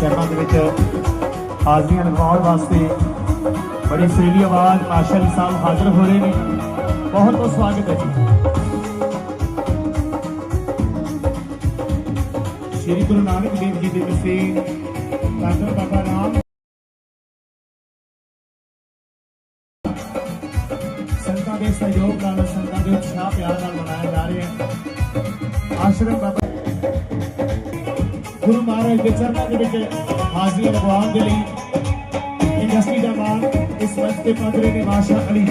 ਚਰਨਾਂ ਦੇ ਵਿੱਚ ਹਾਜ਼ਰੀਆਂ ਲਗਵਾਉਣ ਵਾਸਤੇ ਬੜੀ ਸਰੀਲੀ ਆਵਾਜ਼ ਮਾਸ਼ਾ ਅਲੀ ਸਾਹਿਬ ਹਾਜ਼ਰ ਹੋ ਰਹੇ ਨੇ। ਬਹੁਤ ਬਹੁਤ ਸਵਾਗਤ ਹੈ ਜੀ। ਸ਼੍ਰੀ ਗੁਰੂ ਨਾਨਕ ਦੇਵ ਜੀ ਦੇ ਵਿਸ਼ੇ ਡਾਕਟਰ ਬਾਬਾ ਰਾਮ ਦੇ ਚਰਨਾਂ ਦੇ ਵਿੱਚ ਹਾਜ਼ਰੀ ਲਗਵਾਉਣ ਦੇ ਲਈ ਇੰਡਸਟਰੀ ਦਾ ਮਾਨ ਇਸ ਮੰਚ ਤੇ ਪਹੁੰਚ ਨੇ ਮਾਸ਼ਾ ਅਲੀ।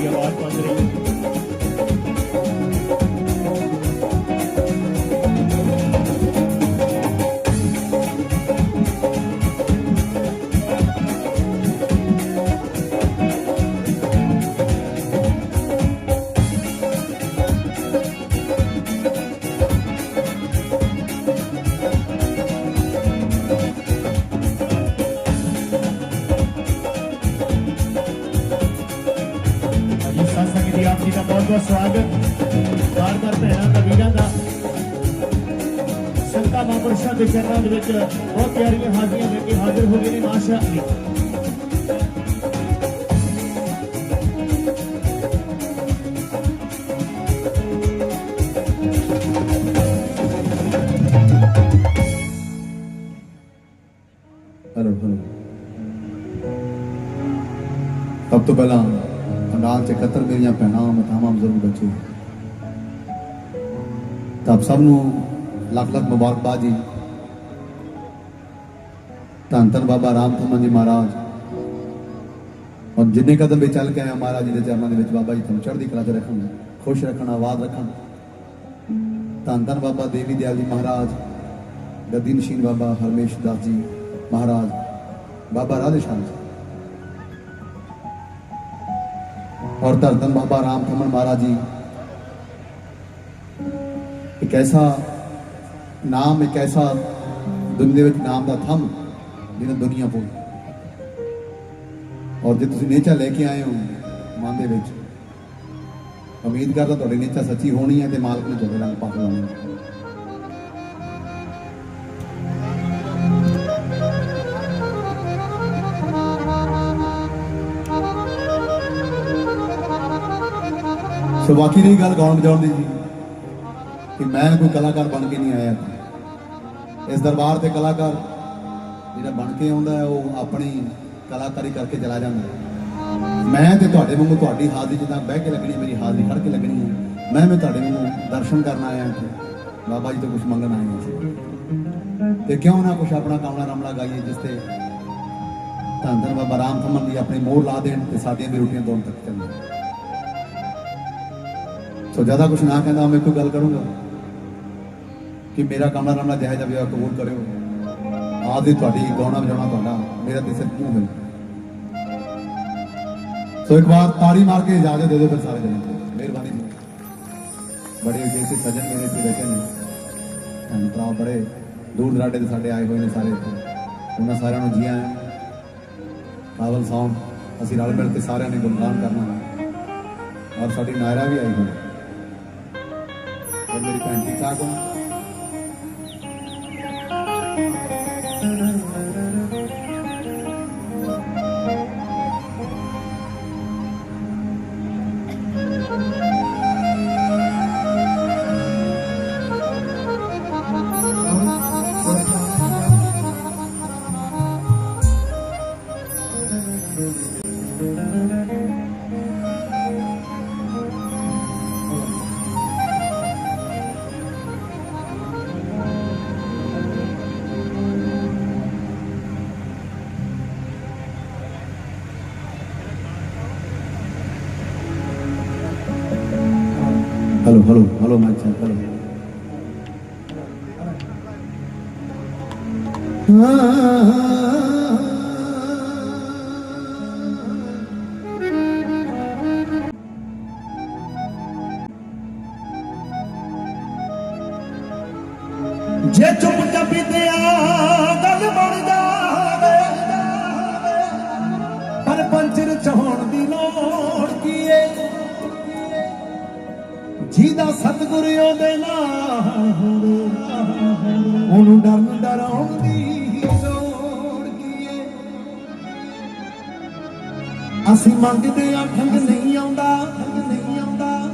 ਸੌਂਡ ਦੀ ਆਵਾਜ਼ ਪਹੁੰਚ ਵਿੱਚ ਬਹੁਤ ਪਿਆਰੀਆਂ ਹਾਜ਼ਰੀਆਂ ਲੈ ਕੇ ਹਾਜ਼ਰ ਹੋ ਗਏ ਨੇ, ਮਾਸ਼ਾ ਅਲੀ। ਸਭ ਤੋਂ ਪਹਿਲਾਂ ਪੰਡਾਲ ਚ ਇਕੱਤਰ ਮੇਰੀਆਂ ਭੈਣਾਂ, ਮਤਾਵਾਂ, ਬਜ਼ੁਰਗ, ਬੱਚੇ। ਤਾਂ ਸਭ ਨੂੰ ਲੱਖ ਲੱਖ ਮੁਬਾਰਕਬਾਦ ਜੀ। ਧੰਨ ਧੰਨ ਬਾਬਾ ਰਾਮ ਥਮਨ ਜੀ ਮਹਾਰਾਜ। ਔਰ ਜਿੰਨੇ ਕਦਮ ਵੀ ਚੱਲ ਕੇ ਆਏ ਮਹਾਰਾਜ ਜੀ ਦੇ ਚਰਨਾਂ ਦੇ ਵਿੱਚ ਬਾਬਾ ਜੀ ਤੁਹਾਨੂੰ ਚੜ੍ਹਦੀ ਕਲਾ 'ਚ ਰੱਖਣ ਖੁਸ਼ ਰੱਖਣ, ਆਵਾਜ਼ ਰੱਖਣ ਧੰਨ ਧੰਨ ਬਾਬਾ ਦੇਵੀ ਦਿਆਲ ਜੀ ਮਹਾਰਾਜ, ਗੱਦੀ ਨਸ਼ੀਨ ਬਾਬਾ ਹਰਮੇਸ਼ ਦਾਸ ਜੀ ਮਹਾਰਾਜ, ਬਾਬਾ ਰਾਧੇ ਸ਼ਾਮ ਜੀ। ਔਰ ਧਰਤਨ ਬਾਬਾ ਰਾਮ ਥਮਨ ਮਹਾਰਾਜ ਜੀ, ਇੱਕ ਐਸਾ ਨਾਮ, ਇੱਕ ਐਸਾ ਦੁਨੀਆ ਵਿੱਚ ਨਾਮ ਦਾ ਥੰਮ ਜਿਹਨੇ ਦੁਨੀਆ ਪੂਰੀ। ਔਰ ਜੇ ਤੁਸੀਂ ਨੇਚਾ ਲੈ ਕੇ ਆਏ ਹੋ ਮਨ ਦੇ ਵਿੱਚ, ਉਮੀਦ ਕਰਦਾ ਤੁਹਾਡੀ ਨੇਚਾ ਸੱਚੀ ਹੋਣੀ ਹੈ ਤੇ ਮਾਲਕ ਨੂੰ ਤੁਹਾਡੇ ਨਾਲ ਪੱਕ ਲਾਉਣੀ ਸੋ ਬਾਕੀ ਰਹੀ ਗੱਲ ਗਾਉਣ ਵਜਾਉਣ ਦੀ ਜੀ, ਕਿ ਮੈਂ ਕੋਈ ਕਲਾਕਾਰ ਬਣ ਕੇ ਨਹੀਂ ਆਇਆ। ਇਸ ਦਰਬਾਰ ਤੇ ਕਲਾਕਾਰ ਜਿਹੜਾ ਬਣ ਕੇ ਆਉਂਦਾ ਉਹ ਆਪਣੀ ਕਲਾਕਾਰੀ ਕਰਕੇ ਚਲਾ ਜਾਂਦਾ ਮੈਂ ਤੇ ਤੁਹਾਡੇ ਵਾਂਗੂ ਤੁਹਾਡੀ ਹਾਜ਼ਰੀ ਜਿੱਦਾਂ ਬਹਿ ਕੇ ਲੱਗਣੀ, ਮੇਰੀ ਹਾਜ਼ਰੀ ਖੜ ਕੇ ਲੱਗਣੀ ਹੈ। ਮੈਂ ਮੈਂ ਤੁਹਾਡੇ ਵਾਂਗੂ ਦਰਸ਼ਨ ਕਰਨ ਆਇਆ ਇੱਥੇ। ਬਾਬਾ ਜੀ ਤੋਂ ਕੁਝ ਮੰਗਣ ਆਇਆ ਸੀ ਤੇ ਕਿਉਂ ਨਾ ਕੁਝ ਆਪਣਾ ਕਾਮਣਾ ਰਮਲਾ ਗਾਈਏ, ਜਿਸ ਤੇ ਧੰਨ ਧੰਨ ਬਾਬਾ ਰਾਮ ਥਮਨ ਦੀ ਆਪਣੀ ਮੋਹਰ ਲਾ ਦੇਣ ਤੇ ਸਾਡੀਆਂ ਵੀ ਰੋਟੀਆਂ ਦੋਨ ਤੱਕ ਚੱਲਣ। ਸੋ ਜ਼ਿਆਦਾ ਕੁਝ ਨਾ ਕਹਿੰਦਾ, ਮੈਂ ਕੋਈ ਗੱਲ ਕਰੂੰਗਾ ਕਿ ਮੇਰਾ ਕਮਰਾ ਰਮਲਾ ਜਾਇ ਜਾ ਵਿਆਹ ਕਬੂਲ ਕਰਿਓ। ਆਦੀ ਤੁਹਾਡੀ, ਗਾਉਣਾ ਵਜਾਉਣਾ ਤੁਹਾਡਾ, ਮੇਰਾ ਤੇ ਸਿਰ ਕਿਉਂ ਮਿਲ ਸੋ ਇੱਕ ਵਾਰ ਤਾੜੀ ਮਾਰ ਕੇ ਇਜਾਜ਼ਤ ਦੇ ਦਿਓ ਫਿਰ ਸਾਰੇ ਜਣੇ ਮਿਹਰਬਾਨੀ ਜੀ। ਬੜੇ ਜੈਸੇ ਸਜਣ ਮੇਰੇ ਇੱਥੇ ਬੈਠੇ ਨੇ। ਤੁਹਾਨੂੰ ਭਰਾ ਬੜੇ ਦੂਰ ਦਰਾਡੇ ਦੇ ਸਾਡੇ ਆਏ ਹੋਏ ਨੇ ਸਾਰੇ ਇੱਥੇ। ਉਹਨਾਂ ਸਾਰਿਆਂ ਨੂੰ ਜੀ ਆਇਆਂ ਕਾਬਲ ਸੌਂਗ ਅਸੀਂ ਰਲ ਮਿਲ ਕੇ ਸਾਰਿਆਂ ਨੇ ਗੁਣਗਾਨ ਕਰਨਾ ਔਰ ਸਾਡੀ ਨਾਇਰਾ ਵੀ ਆਈ ਹੋਈ ਹੈ। ਮੇਰੀ ਭੈਣ ਠੀਕ ਠਾਕ ভালো ভালো ভালো মাছ ভালো Ah. ਅਸੀਂ ਮੰਗਦੇ ਆ ਠੰਡ ਨਹੀਂ ਆਉਂਦਾ ਨਹੀਂ ਆਉਂਦਾ।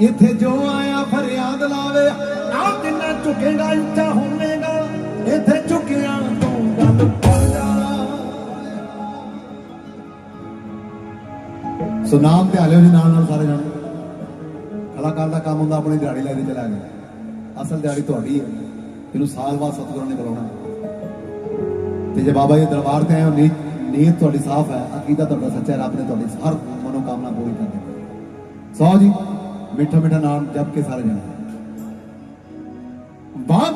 ਇੱਥੇ ਜੋ ਆਇਆ, ਫਰਿਆਦ ਲਾਵੇ। ਨਾ ਜਿੰਨਾ ਝੁਕੇਗਾ, ਉੱਚਾ ਹੋਵੇਗਾ। ਇੱਥੇ ਝੁਕਿਆ ਤੋਂ ਗੱਲ ਪੜਦਾ ਸੋ ਨਾਮ ਤੇ ਹਾਲੇ ਉਹਦੇ ਨਾਲ ਨਾਲ ਸਾਰੇ ਜਾਣ। ਕਲਾਕਾਰ ਦਾ ਕੰਮ ਹੁੰਦਾ, ਆਪਣੀ ਦਿਹਾੜੀ ਲੈ ਕੇ ਚਲਾ ਗਿਆ। ਅਸਲ ਦਿਹਾੜੀ ਤੁਹਾਡੀ ਹੈ। ਇਹਨੂੰ ਸਾਲ ਬਾਅਦ ਸਤਿਗੁਰਾਂ ਨੇ ਬੁਲਾਉਣਾ। ਤੇ ਜੇ ਬਾਬਾ ਜੀ ਦਰਬਾਰ ਤੇ ਆਏ ਹੋ ਨੀਚ ਨੀਅਤ ਤੁਹਾਡੀ ਸਾਫ਼ ਹੈ, ਅਕੀਦਾ ਤੁਹਾਡਾ ਸੱਚਾ ਹੈ, ਰੱਬ ਨੇ ਤੁਹਾਡੀ ਹਰ ਮਨੋਕਾਮਨਾ ਪੂਰੀ ਕਰ ਦਿੱਤੀ। ਸੋ ਜੀ, ਮਿੱਠਾ ਮਿੱਠਾ ਨਾਮ ਜਪ ਕੇ ਸਾਰੇ ਜਾਣਾ। ਬਾਤ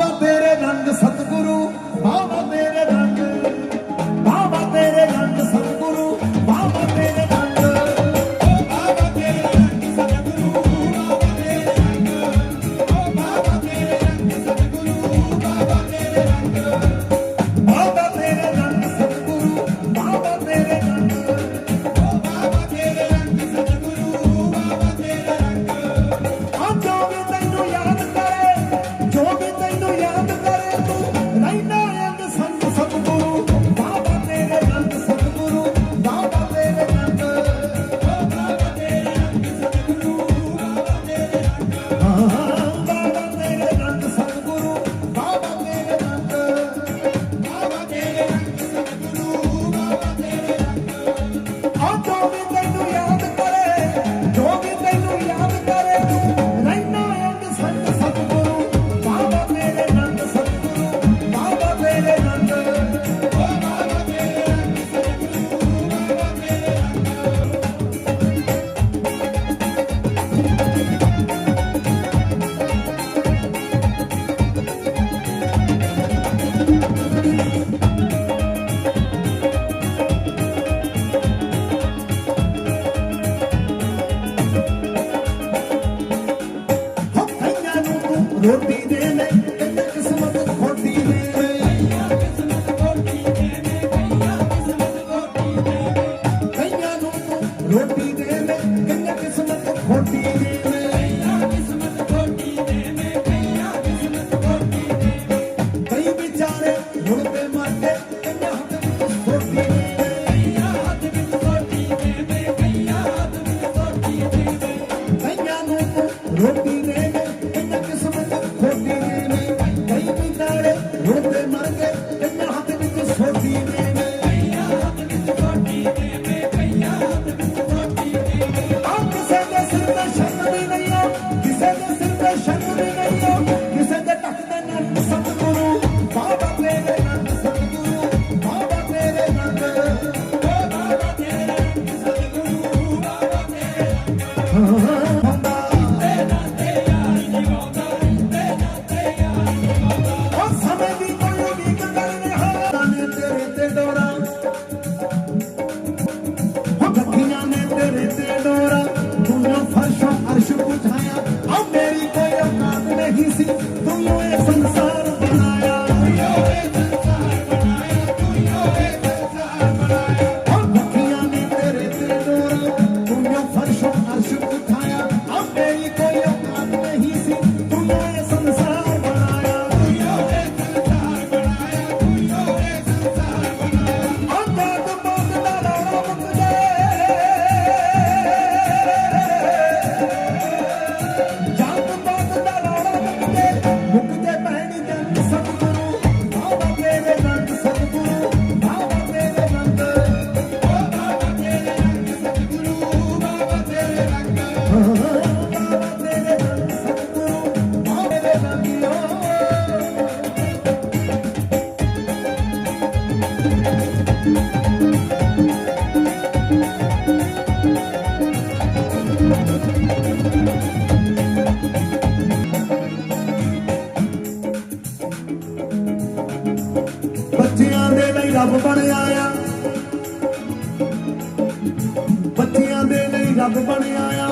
ਜਗ ਬਣਿਆ ਆ।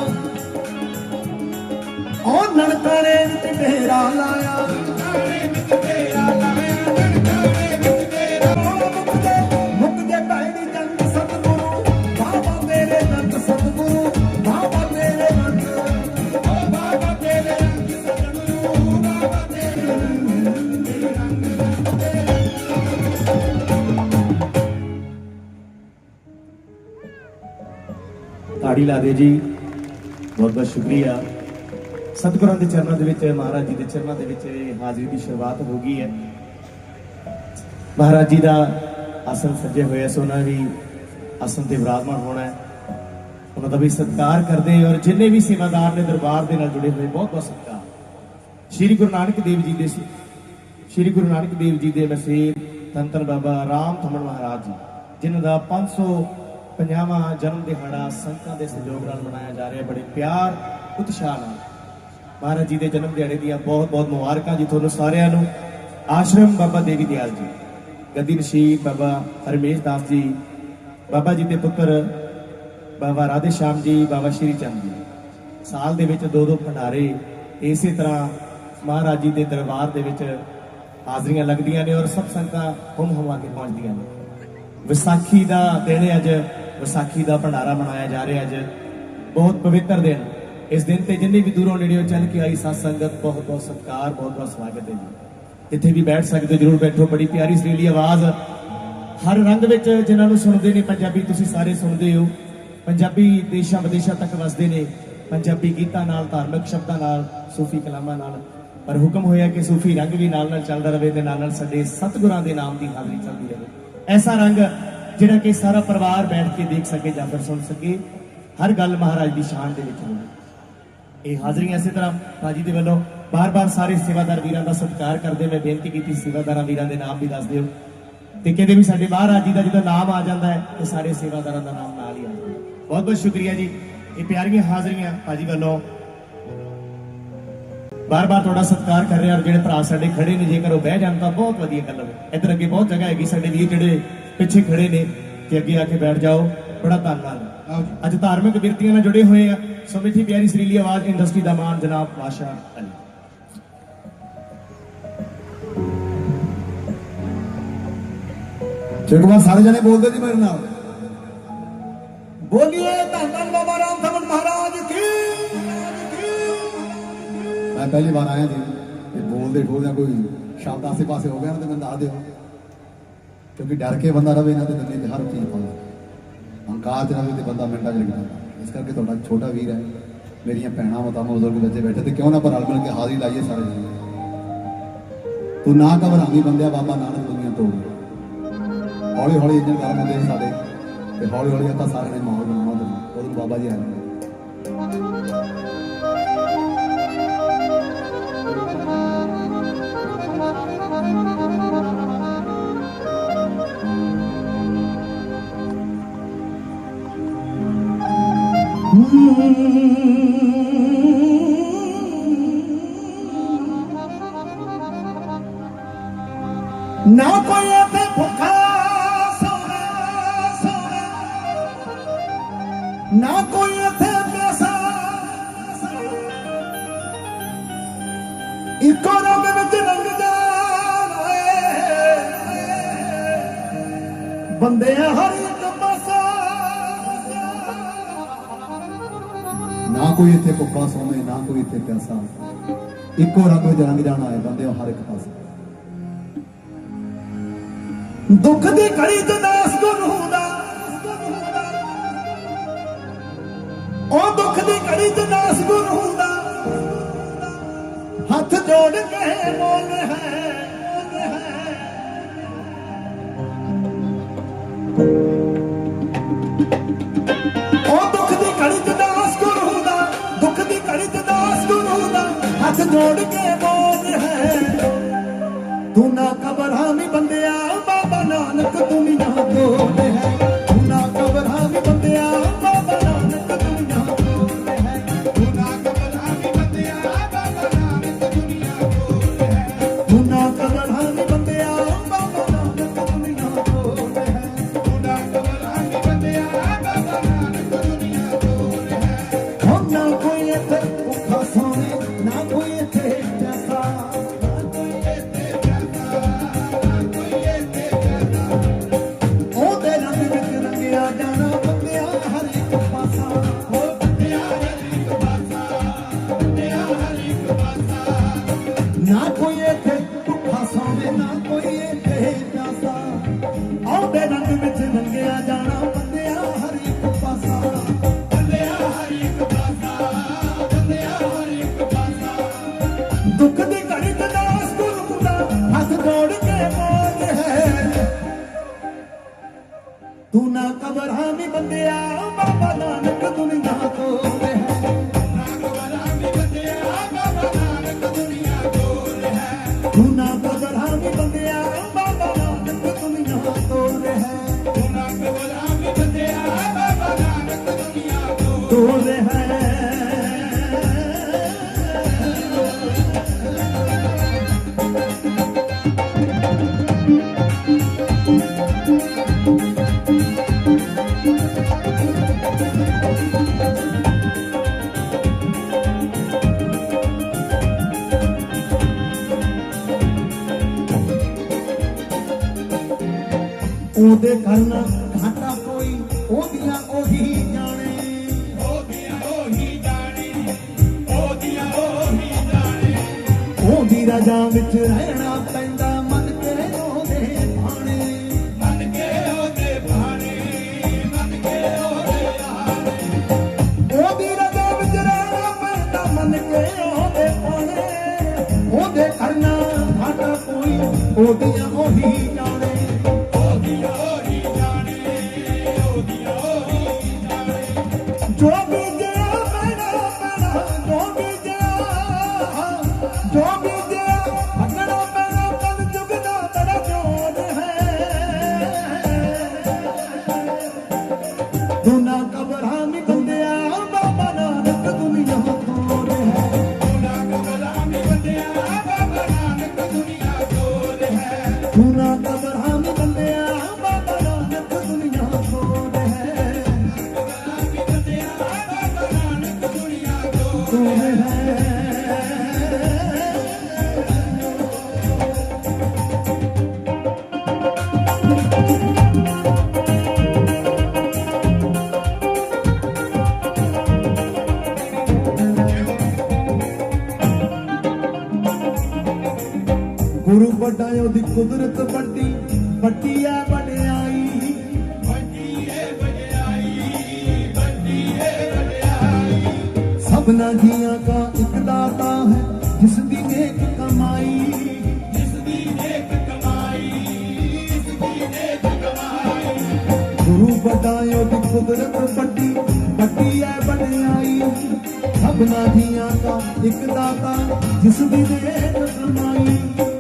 ਉਹ ਨਨਕਾਣੇ ਵਿੱਚ ਡੇਰਾ ਲਾਇਆ। ਤਾੜੀ ਲਾ ਦਿਓ ਜੀ। ਬਹੁਤ ਬਹੁਤ ਸ਼ੁਕਰੀਆ। ਸਤਿਗੁਰਾਂ ਦੇ ਚਰਨਾਂ ਦੇ ਵਿੱਚ, ਮਹਾਰਾਜ ਜੀ ਦੇ ਚਰਨਾਂ ਦੇ ਵਿੱਚ ਹਾਜ਼ਰੀ ਦੀ ਸ਼ੁਰੂਆਤ ਹੋ ਗਈ ਹੈ। ਮਹਾਰਾਜ ਜੀ ਦਾ ਆਸਨ ਸੱਜੇ ਹੋਏ ਸੋ ਉਹਨਾਂ ਵੀ ਆਸਨ ਤੇ ਵਿਰਾਜਮਾਨ ਹੋਣਾ ਹੈ। ਉਹਨਾਂ ਦਾ ਵੀ ਸਤਿਕਾਰ ਕਰਦੇ ਔਰ ਜਿੰਨੇ ਵੀ ਸੇਵਾਦਾਰ ਨੇ ਦਰਬਾਰ ਦੇ ਨਾਲ ਜੁੜੇ ਹੋਏ, ਬਹੁਤ ਬਹੁਤ ਸਤਿਕਾਰ। ਸ੍ਰੀ ਗੁਰੂ ਨਾਨਕ ਦੇਵ ਜੀ ਦੇ ਸ੍ਰੀ ਗੁਰੂ ਨਾਨਕ ਦੇਵ ਜੀ ਦੇ ਮਸੀਹ ਧੰਨ ਬਾਬਾ ਰਾਮ ਥਮਨ ਮਹਾਰਾਜ ਜੀ, ਜਿਨ੍ਹਾਂ ਦਾ 550ਵਾਂ ਜਨਮ ਦਿਹਾੜਾ ਸੰਤਾਂ ਦੇ ਸਹਿਯੋਗ ਨਾਲ ਮਨਾਇਆ ਜਾ ਰਿਹਾ ਬੜੇ ਪਿਆਰ, ਉਤਸ਼ਾਹ ਨਾਲ। ਮਹਾਰਾਜ ਜੀ ਦੇ ਜਨਮ ਦਿਹਾੜੇ ਦੀਆਂ ਬਹੁਤ ਬਹੁਤ ਮੁਬਾਰਕਾਂ ਜੀ ਤੁਹਾਨੂੰ ਸਾਰਿਆਂ ਨੂੰ। ਆਸ਼ਰਮ ਬਾਬਾ ਦੇਵੀ ਦਿਆਲ ਜੀ। ਗੱਦੀ ਨਸ਼ੀਬ ਬਾਬਾ ਹਰਮੇਸ਼ ਦਾਸ ਜੀ, ਬਾਬਾ ਜੀ ਦੇ ਪੁੱਤਰ ਬਾਬਾ ਰਾਧੇ ਸ਼ਾਮ ਜੀ, ਬਾਬਾ ਸ਼੍ਰੀ ਚੰਦ ਜੀ। ਸਾਲ ਦੇ ਵਿੱਚ ਦੋ ਦੋ ਭੰਡਾਰੇ ਇਸੇ ਤਰ੍ਹਾਂ ਮਹਾਰਾਜ ਜੀ ਦੇ ਦਰਬਾਰ ਦੇ ਵਿੱਚ ਹਾਜ਼ਰੀਆਂ ਲੱਗਦੀਆਂ ਨੇ ਔਰ ਸਭ ਸੰਗਤਾਂ ਹੁਮ ਹੁਮਾ ਕੇ ਪਹੁੰਚਦੀਆਂ ਨੇ। ਵਿਸਾਖੀ ਦਾ ਦਿਨ ਅੱਜ। ਵਿਸਾਖੀ ਦਾ ਭੰਡਾਰਾ ਮਨਾਇਆ ਜਾ ਰਿਹਾ ਅੱਜ। ਬਹੁਤ ਪਵਿੱਤਰ ਦਿਨ। ਇਸ ਦਿਨ ਤੇ ਜਿੰਨੇ ਵੀ ਦੂਰੋਂ ਨੇੜਿਓਂ ਚੱਲ ਕੇ ਆਈ ਸਾਧ ਸੰਗਤ, ਬਹੁਤ ਬਹੁਤ ਸਤਿਕਾਰ, ਬਹੁਤ ਬਹੁਤ ਸਵਾਗਤ ਹੈ ਜੀ। ਇੱਥੇ ਵੀ ਬੈਠ ਸਕਦੇ ਹੋ, ਜਰੂਰ ਬੈਠੋ। ਬੜੀ ਪਿਆਰੀ ਸੁਰੀਲੀ ਆਵਾਜ਼। ਹਰ ਰੰਗ ਵਿੱਚ ਜਿਨ੍ਹਾਂ ਨੂੰ ਸੁਣਦੇ ਨੇ ਪੰਜਾਬੀ, ਤੁਸੀਂ ਸਾਰੇ ਸੁਣਦੇ ਹੋ। ਪੰਜਾਬੀ ਦੇਸ਼ਾਂ ਵਿਦੇਸ਼ਾਂ ਤੱਕ ਵਸਦੇ ਨੇ। ਪੰਜਾਬੀ ਗੀਤਾਂ ਨਾਲ, ਧਾਰਮਿਕ ਸ਼ਬਦਾਂ ਨਾਲ, ਸੂਫੀ ਕਲਾਮਾਂ ਨਾਲ। ਪਰ ਹੁਕਮ ਹੋਇਆ ਕਿ ਸੂਫੀ ਰੰਗ ਵੀ ਨਾਲ ਨਾਲ ਚੱਲਦਾ ਰਹੇ ਤੇ ਨਾਲ ਨਾਲ ਸਾਡੇ ਸਤਿਗੁਰਾਂ ਦੇ ਨਾਮ ਦੀ ਹਾਜ਼ਰੀ ਚੱਲਦੀ ਰਹੇ। ਐਸਾ ਰੰਗ ਜਿਹੜਾ ਕਿ ਸਾਰਾ ਪਰਿਵਾਰ ਬੈਠ ਕੇ ਦੇਖ ਸਕੇ ਜਾਂ ਫਿਰ ਸੁਣ ਸਕੇ, ਹਰ ਗੱਲ ਮਹਾਰਾਜ ਦੀ ਸ਼ਾਨ ਦੇ ਵਿੱਚ ਹੋਵੇ। ਇਹ ਹਾਜ਼ਰੀਆਂ ਇਸੇ ਤਰ੍ਹਾਂ ਭਾਜੀ ਦੇ ਵੱਲੋਂ। ਬਾਰ-ਬਾਰ ਸਾਰੇ ਸੇਵਾਦਾਰ ਵੀਰਾਂ ਦਾ ਸਤਿਕਾਰ ਕਰਦੇ ਮੈਂ ਬੇਨਤੀ ਕੀਤੀ, ਸੇਵਾਦਾਰਾਂ ਵੀਰਾਂ ਦੇ ਨਾਮ ਵੀ ਦੱਸ ਦਿਓ। ਤੇ ਕਹਿੰਦੇ ਵੀ ਸਾਡੇ ਮਹਾਰਾਜ ਜੀ ਦਾ ਜਦੋਂ ਨਾਮ ਆ ਜਾਂਦਾ ਹੈ ਤੇ ਸਾਰੇ ਸੇਵਾਦਾਰਾਂ ਦਾ ਨਾਮ ਨਾਲ ਹੀ ਆ ਬਹੁਤ ਬਹੁਤ ਸ਼ੁਕਰੀਆ ਜੀ। ਇਹ ਪਿਆਰੀਆਂ ਹਾਜ਼ਰੀਆਂ ਭਾਜੀ ਵੱਲੋਂ। ਬਾਰ-ਬਾਰ ਤੁਹਾਡਾ ਸਤਿਕਾਰ ਕਰ ਰਿਹਾ ਔਰ ਜਿਹੜੇ ਭਰਾ ਸਾਡੇ ਖੜੇ ਨੇ, ਜੇਕਰ ਉਹ ਬਹਿ ਜਾਣ ਤਾਂ ਬਹੁਤ ਵਧੀਆ ਗੱਲ ਹੋਵੇ। ਇੱਧਰ ਅੱਗੇ ਬਹੁਤ ਜਗ੍ਹਾ ਹੈਗੀ ਸਾਡੇ ਵੀਰ ਜਿਹੜੇ ਪਿੱਛੇ ਖੜੇ ਨੇ ਕਿ ਅੱਗੇ ਆ ਕੇ ਬੈਠ ਜਾਓ। ਬੜਾ ਧੰਨਵਾਦ। ਅੱਜ ਧਾਰਮਿਕ ਬਿਰਤੀਆਂ ਨਾਲ ਜੁੜੇ ਹੋਏ ਆ। ਸੋ ਮਿੱਠੀ ਪਿਆਰੀ ਸਰੀਲੀ ਆਵਾਜ਼ ਇੰਡਸਟਰੀ ਦਾ ਮਾਨ ਜਨਾਬ ਬਾਸ਼ਾ ਅਲੀ ਵਾਰ ਸਾਰੇ ਜਣੇ ਬੋਲਦੇ ਜੀ ਮੇਰੇ ਨਾਲ। ਬੋਲੀਏ ਧੰਨ ਧੰਨ ਬਾਬਾ ਰਾਮ ਥਮਨ ਮਹਾਰਾਜ ਕੀ। ਮੈਂ ਪਹਿਲੀ ਵਾਰ ਆਇਆ ਜੀ। ਤੇ ਬੋਲਦੇ ਬੋਲਦੇ ਕੋਈ ਸ਼ਬਦ ਆਸੇ ਪਾਸੇ ਹੋ ਗਿਆ ਨਾ ਤੇ ਮੈਨੂੰ ਦੱਸ ਦਿਓ। ਕਿਉਂਕਿ ਡਰ ਕੇ ਬੰਦਾ ਰਵੇ ਨਾ ਤੇ ਬੰਦੇ 'ਚ ਹਰ ਚੀਜ਼ ਪਾਉਂਦਾ। ਹੰਕਾਰ 'ਚ ਰਵੇ ਤੇ ਬੰਦਾ ਮਿੰਟਾਂ 'ਚ ਲਿਖ ਜਾਂਦਾ ਇਸ ਕਰਕੇ ਤੁਹਾਡਾ ਛੋਟਾ ਵੀਰ ਹੈ। ਮੇਰੀਆਂ ਭੈਣਾਂ ਮਾਤਾਵਾਂ ਬਜ਼ੁਰਗ ਬੱਚੇ ਬੈਠੇ ਤੇ ਕਿਉਂ ਨਾ ਪਰ ਰਲ ਮਿਲ ਕੇ ਹਾਜ਼ਰੀ ਲਾਈਏ ਸਾਰੇ ਜੀ ਤੂੰ ਨਾ ਘਬਰਾਵੀਂ ਬੰਦਿਆ, ਬਾਬਾ ਨਾਨਕ ਦੁਨੀਆ ਤੋਂ ਹੌਲੀ ਹੌਲੀ ਇੰਜਨ ਗਰਮ ਹੁੰਦੇ ਸਾਡੇ, ਤੇ ਹੌਲੀ ਹੌਲੀ ਆਪਾਂ ਸਾਰੇ ਨੇ ਮਾਹੌਲ ਬਣਾਉਣਾ ਉਹਨੂੰ ਉਹਨੂੰ ਬਾਬਾ ਜੀ ਆ ਨਾ ਕੋਈ ਇੱਥੇ ਪਿਆਸਾ। ਇੱਕੋ ਰੰਗ ਵਿੱਚ ਰੰਗ ਜਾਣ ਬੰਦੇ ਹਰ ਇੱਕ ਪਾਸਾ। ਨਾ ਕੋਈ ਇੱਥੇ ਭੁੱਖਾ ਸੋਵੇ ਨਾ ਕੋਈ ਇੱਥੇ ਪਿਆਸਾ। ਇੱਕੋ ਰੰਗ ਵਿੱਚ ਰੰਗ ਜਾਣਾ ਹੈ ਬੰਦੇ ਹਰ ਇੱਕ ਪਾਸੇ। ਦੁੱਖ ਦੀ ਘੜੀ ਚ ਦਾਸ ਗੁਰੂ ਦਾ ਉਹ ਦੁੱਖ ਦੀ ਘੜੀ ਚ ਦਾਸ ਗੁਰੂ ਦਾ ਹੱਥ ਜੋੜ ਕੇ ਬੋਲ ਹੈ ਉਹ ਦੁੱਖ ਦੀ ਘੜੀ ਚ ਦਾਸ ਗੁਰੂ ਦਾ ਦੁੱਖ ਦੀ ਘੜੀ ਚ ਦਾਸ ਗੁਰੂ ਦਾ ਹੱਥ ਜੋੜ ਕੇ ਕਰਨਾ ਘਾਟਾ ਕੋਈ ਉਹਦੀਆਂ ਉਹੀ ਜਾਣੇ। ਉਹਦੀ ਰਜਾ ਵਿੱਚ ਰਹਿਣਾ ਵੱਡਾ ਕੁਦਰਤ ਵੱਡੀ ਵੱਡੀ ਐ ਵਡਿਆਈ ਸਭਨਾ ਜੀਆਂ ਦਾ ਇੱਕ ਦਾਤਾ ਹੈ ਜਿਸ ਦੀ ਨੇਕ ਕਮਾਈ ਗੁਰੂ ਵੱਡਾ ਉਹਦੀ ਕੁਦਰਤ ਵੱਡੀ ਵੱਡੀ ਐ ਵਡਿਆਈ ਸਭਨਾ ਜੀਆਂ ਦਾ ਇੱਕ ਦਾਤਾ ਜਿਸ ਦੀ ਨੇਕ ਕਮਾਈ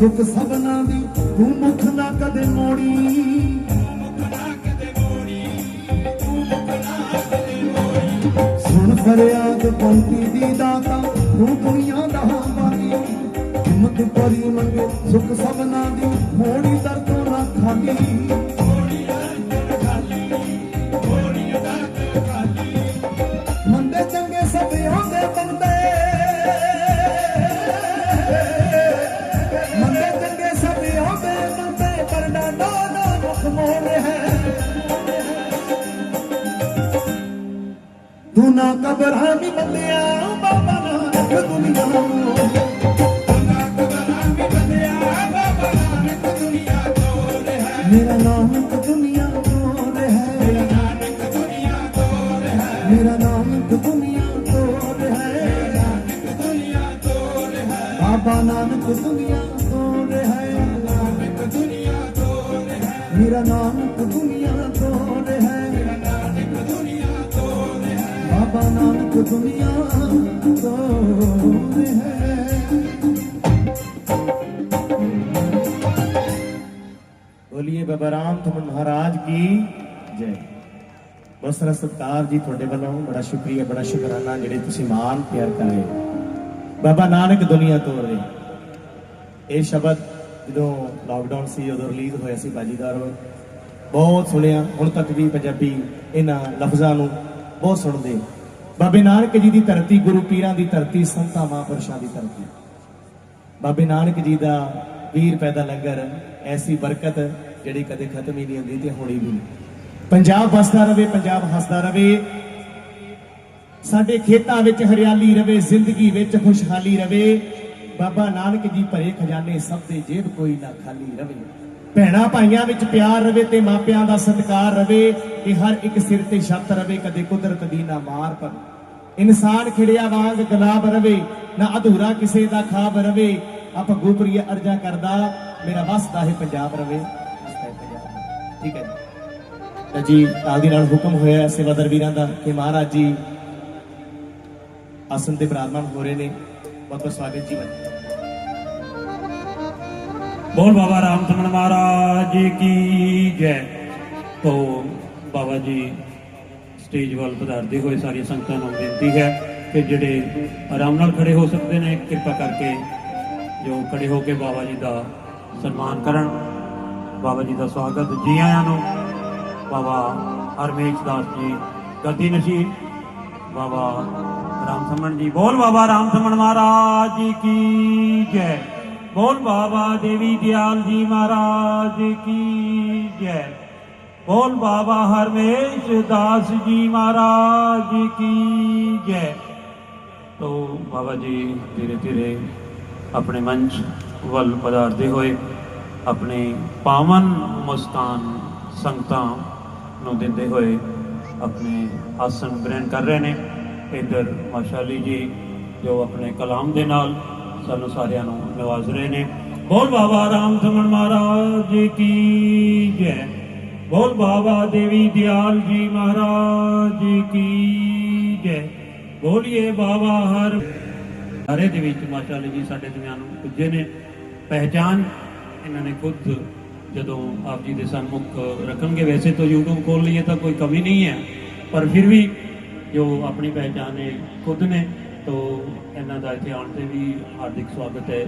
ਸੁਖ ਸਭਨਾ ਦੀ, ਤੂੰ ਮੁਖ ਨਾ ਕਦੇ ਮੋੜੀ। ਸੁਣ ਫਰਿਆਦ ਬੰਟੀ ਦੀ ਦਾਤਾ, ਤੂੰ ਦੁਨੀਆ ਦਾ ਵਾਲੀ ਹਿੰਮਤ ਪੂਰੀ ਮੰਗੇ ਸੁਖ ਸਭਨਾ ਦੀ ਤੂੰ ਨਾ ਕਬਰਾਂ ਵੀ ਬੰਦਿਆ, ਬਾਬਾ ਨਾਨਕ ਦੁਨੀਆ ਮੇਰਾ ਨਾਨਕ ਦੁਨੀਆ ਤੋਂ ਹੈ। ਮੇਰਾ ਨਾਨਕ ਦੁਨੀਆ ਤੋਂ ਹੈ। ਬਾਬਾ ਨਾਨਕ ਦੁਨੀਆ ਤੋਂ ਹੈ। ਮੇਰਾ ਨਾਨਕ ਮੁਲਕ ਬੋਲੀਏ ਬਾਬਾ ਰਾਮ ਤੁਮਨ ਮਹਾਰਾਜ ਕੀ ਜੈ। ਬਸ ਸਰਕਾਰ ਜੀ ਤੁਹਾਡੇ ਵੱਲੋਂ। ਬੜਾ ਸ਼ੁਕਰੀਆ, ਬੜਾ ਸ਼ੁਕਰਾਨਾ ਜਿਹੜੇ ਤੁਸੀਂ ਮਾਨ ਪਿਆਰ ਕਰੇ ਬਾਬਾ ਨਾਨਕ ਦੁਨੀਆ ਤੋਰ ਰਹੇ ਇਹ ਸ਼ਬਦ ਜਦੋਂ ਲਾਕਡਾਊਨ ਸੀ, ਉਦੋਂ ਰਿਲੀਜ਼ ਹੋਇਆ ਸੀ ਬਾਜੀਦਾਰ ਬਹੁਤ ਸੁਣਿਆ, ਹੁਣ ਤੱਕ ਵੀ ਪੰਜਾਬੀ ਇਹਨਾਂ ਲਫ਼ਜ਼ਾਂ ਨੂੰ ਬਹੁਤ ਸੁਣਦੇ। ਬਾਬੇ ਨਾਨਕ ਜੀ ਦੀ ਧਰਤੀ, ਗੁਰੂ ਪੀਰਾਂ ਦੀ ਧਰਤੀ, ਸੰਤਾਂ ਮਹਾਂਪੁਰਸ਼ਾਂ ਦੀ ਧਰਤੀ। ਬਾਬੇ ਨਾਨਕ ਜੀ ਦਾ ਵੀਰ ਪੈਦਾ ਲੰਗਰ, ਐਸੀ ਬਰਕਤ ਜਿਹੜੀ ਕਦੇ ਖਤਮ ਹੀ ਨਹੀਂ ਹੁੰਦੀ ਤੇ ਹੋਣੀ ਵੀ ਪੰਜਾਬ ਵਸਦਾ ਰਵੇ, ਪੰਜਾਬ ਹੱਸਦਾ ਰਵੇ। ਸਾਡੇ ਖੇਤਾਂ ਵਿੱਚ ਹਰਿਆਲੀ ਰਵੇ, ਜ਼ਿੰਦਗੀ ਵਿੱਚ ਖੁਸ਼ਹਾਲੀ ਰਵੇ। ਬਾਬਾ ਨਾਨਕ ਜੀ ਭਰੇ ਖਜ਼ਾਨੇ ਸਭ ਦੇ ਜੇਬ ਕੋਈ ਨਾ ਖਾਲੀ ਰਵੇ। ਭੈਣਾ ਭਾਈਆਂ ਵਿੱਚ ਪਿਆਰ ਰਵੇ ਤੇ ਮਾਪਿਆਂ ਦਾ ਸਤਿਕਾਰ ਰਵੇ। ਕਿ ਹਰ ਇੱਕ ਸਿਰ ਤੇ ਛੱਤ ਰਵੇ, ਕਦੇ ਕੁਦਰਤ ਦੀ ਨਾ ਮਾਰ ਪਵੇ। ਇਨਸਾਨ ਖਿੜਿਆ ਵਾਂਗ ਗੁਲਾਬ ਰਵੇ, ਨਾ ਅਧੂਰਾ ਕਿਸੇ ਦਾ ਖਾਬ ਰਵੇ। ਆਪ ਗੋਪਰੀਏ ਅਰਜ਼ਾ ਕਰਦਾ, ਮੇਰਾ ਵਸਦਾ ਹੈ ਪੰਜਾਬ ਰਵੇ। ਠੀਕ ਹੈ ਤਾਂ ਜੀ, ਨਾਲ ਦੀ ਨਾਲ ਹੁਕਮ ਹੋਇਆ ਸੇਵਾਦਰ ਵੀਰਾਂ ਦਾ ਕਿ ਮਹਾਰਾਜ ਜੀ, ਆਸਨ ਤੇ ਬਰਾਦਮਾਨ ਹੋ ਰਹੇ ਨੇ। ਬਹੁਤ ਬਹੁਤ ਸਵਾਗਤ ਜੀ ਵੱਲੋਂ ਬੋਲ ਬਾਬਾ ਰਾਮ ਸਮਨ ਮਹਾਰਾਜ ਜੀ ਕੀ ਜੈ। ਤੋ ਬਾਬਾ ਜੀ ਸਟੇਜ ਵੱਲ ਪਧਾਰਦੇ ਹੋਏ ਸਾਰੀਆਂ ਸੰਗਤਾਂ ਨੂੰ ਬੇਨਤੀ ਹੈ ਕਿ ਜਿਹੜੇ ਆਰਾਮ ਨਾਲ ਖੜੇ ਹੋ ਸਕਦੇ ਨੇ, ਕਿਰਪਾ ਕਰਕੇ ਜੋ ਖੜੇ ਹੋ ਕੇ ਬਾਬਾ ਜੀ ਦਾ ਸਨਮਾਨ ਕਰਨ, ਬਾਬਾ ਜੀ ਦਾ ਸਵਾਗਤ। ਜੀ ਆਇਆਂ ਨੂੰ ਬਾਬਾ ਹਰਮੇਸ਼ ਦਾਸ ਜੀ, ਗੱਦੀ ਨਸ਼ੀ ਬਾਬਾ ਰਾਮ ਸਮਣ ਜੀ, ਬੋਲ ਬਾਬਾ ਰਾਮ ਸਮਣ ਮਹਾਰਾਜ ਜੀ ਕੀ ਜੈ। ਬੋਲ ਬਾਬਾ ਦੇਵੀ ਦਿਆਲ ਜੀ ਮਹਾਰਾਜ ਕੀ ਜੈ। ਬੋਲ ਬਾਬਾ ਹਰਵੇਸ਼ ਦਾਸ ਜੀ ਮਹਾਰਾਜ ਕੀ ਜੈ। ਤੋ ਬਾਬਾ ਜੀ, ਧੀਰੇ ਧੀਰੇ ਆਪਣੇ ਮੰਚ ਵੱਲ ਪਧਾਰਦੇ ਹੋਏ ਆਪਣੇ ਪਾਵਨ ਮੁਸਤਾਨ ਸੰਗਤਾਂ ਨੂੰ ਦਿੰਦੇ ਹੋਏ ਆਪਣੇ ਆਸਨ ਗ੍ਰਹਿਣ ਕਰ ਰਹੇ ਨੇ। ਇਧਰ ਮਾਸ਼ਾਅੱਲੀ ਜੀ, ਜੋ ਆਪਣੇ ਕਲਾਮ ਦੇ ਨਾਲ ਸਾਨੂੰ ਸਾਰਿਆਂ ਨੂੰ ਨਵਾਜ਼ ਰਹੇ ਨੇ। ਬੋਲ ਬਾਬਾ ਰਾਮ ਸਮਣ ਮਹਾਰਾਜ ਕੀ ਜੈ। ਬੋਲ ਬਾਬਾ ਦੇਵੀ ਦਿਆਲ ਜੀ ਮਹਾਰਾਜ ਕੀ ਜੈ। ਬੋਲੀਏ ਬਾਬਾ ਹਰ। ਹਰੇ ਦੇ ਵਿੱਚ ਮਾਸ਼ਾਅੱਲਾ ਜੀ ਸਾਡੇ ਦਰਮਿਆਨ ਪੁੱਜੇ ਨੇ। ਪਹਿਚਾਨ ਇਹਨਾਂ ਨੇ ਖੁਦ ਜਦੋਂ ਆਪ ਜੀ ਦੇ ਸਨਮੁਖ ਰੱਖਣਗੇ। ਵੈਸੇ ਤਾਂ YouTube ਖੋਲ ਲਈਏ ਤਾਂ ਕੋਈ ਕਮੀ ਨਹੀਂ ਹੈ, ਪਰ ਫਿਰ ਵੀ ਜੋ ਆਪਣੀ ਪਹਿਚਾਨ ਹੈ ਖੁਦ ਨੇ, ਤੋ ਇਹਨਾਂ ਦਾ ਇੱਥੇ ਆਉਣ ਤੇ ਵੀ ਹਾਰਦਿਕ ਸਵਾਗਤ ਹੈ।